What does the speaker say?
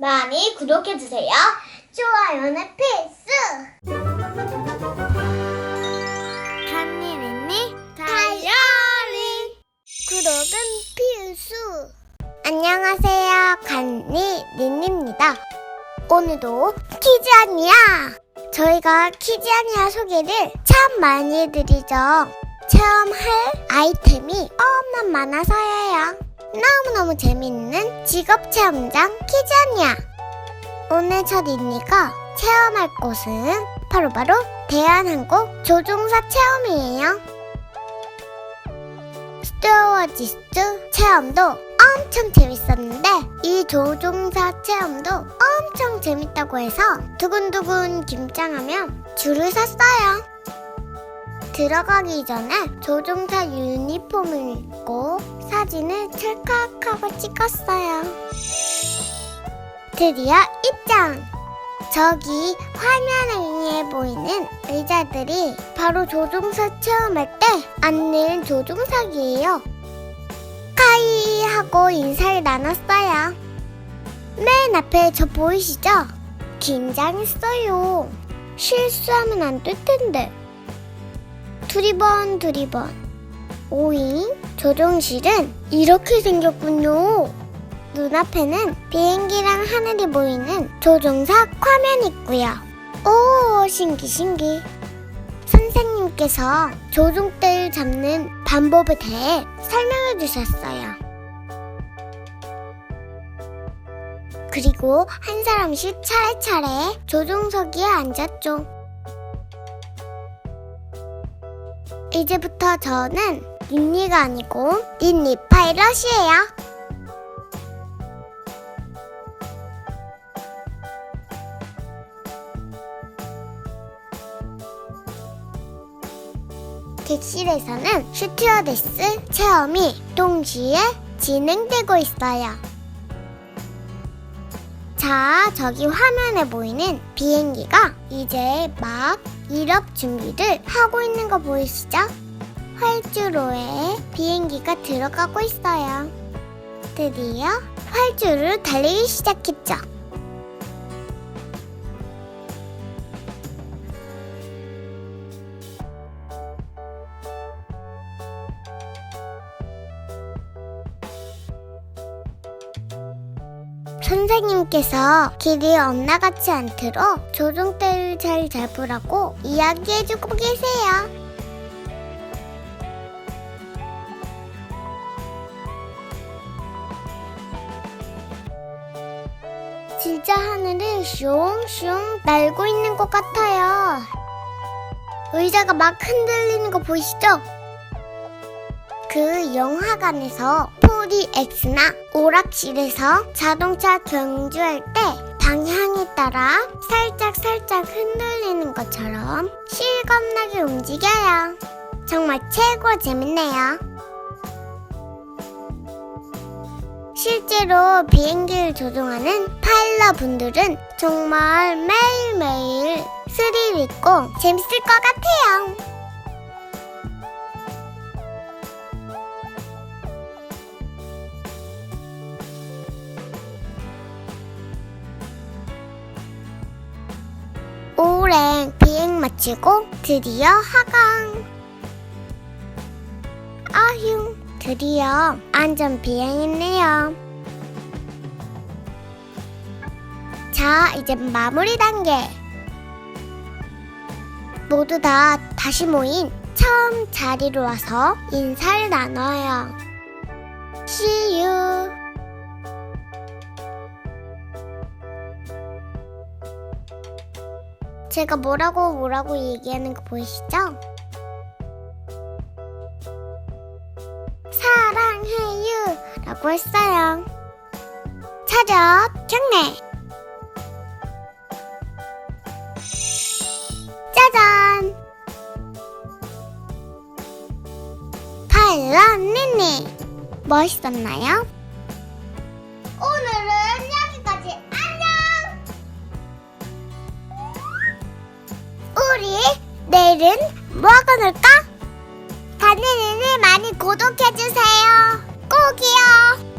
많이 구독해주세요. 좋아요는 필수! 간니랜니 다이어리 구독은 필수! 안녕하세요. 간니 린입니다. 오늘도 키즈아니야! 저희가 키즈아니야 소개를 참 많이 해드리죠. 체험할 아이템이 너무나 많아서예요. 너무너무 재밌는 직업 체험장 키즈아니야! 오늘 첫 인니가 체험할 곳은 바로 바로 대한항공 조종사 체험이에요. 스튜어디스트 체험도 엄청 재밌었는데 이 조종사 체험도 엄청 재밌다고 해서 두근두근 김장하면 줄을 섰어요. 들어가기 전에 조종사 유니폼을 입고 사진을 찰칵하고 찍었어요. 드디어 입장! 저기 화면 위에 보이는 의자들이 바로 조종사 체험할 때 앉는 조종사기예요. 카이 하고 인사를 나눴어요. 맨 앞에 저 보이시죠? 긴장했어요. 실수하면 안 될 텐데. 두리번 두리번. 오잉? 조종실은 이렇게 생겼군요. 눈앞에는 비행기랑 하늘이 보이는 조종사 화면이 있고요. 오, 신기 신기. 선생님께서 조종대를 잡는 방법에 대해 설명해 주셨어요. 그리고 한 사람씩 차례차례 조종석에 앉았죠. 이제부터 저는 닌니가 아니고 닌니 파일럿이에요. 객실에서는 슈티어데스 체험이 동시에 진행되고 있어요. 자, 저기 화면에 보이는 비행기가 이제 막 이력 준비를 하고 있는 거 보이시죠? 활주로에 비행기가 들어가고 있어요. 드디어 활주로를 달리기 시작했죠. 선생님께서 길이 엇나가지 않도록 조종대를 잘 잡으라고 이야기해주고 계세요. 진짜 하늘을 슝슝 날고 있는 것 같아요. 의자가 막 흔들리는 거 보이시죠? 그 영화관에서 4DX나 오락실에서 자동차 경주할 때 방향에 따라 살짝 살짝 흔들리는 것처럼 실감나게 움직여요. 정말 최고 재밌네요. 실제로 비행기를 조종하는 파일럿 분들은 정말 매일매일 스릴 있고 재밌을 것 같아요. 오랜 비행 마치고 드디어 하강. 아휴, 드디어 안전 비행했네요. 자, 이제 마무리 단계. 모두 다 다시 모인 처음 자리로 와서 인사를 나눠요. See you. 제가 뭐라고 뭐라고 얘기하는 거 보이시죠? 사랑해요 라고 했어요. 차렷 경례 짜잔 파일럿 니니 멋있었나요? 오늘 내일은 뭐하고 놀까? 다니는을 많이 구독해주세요. 꼭이요.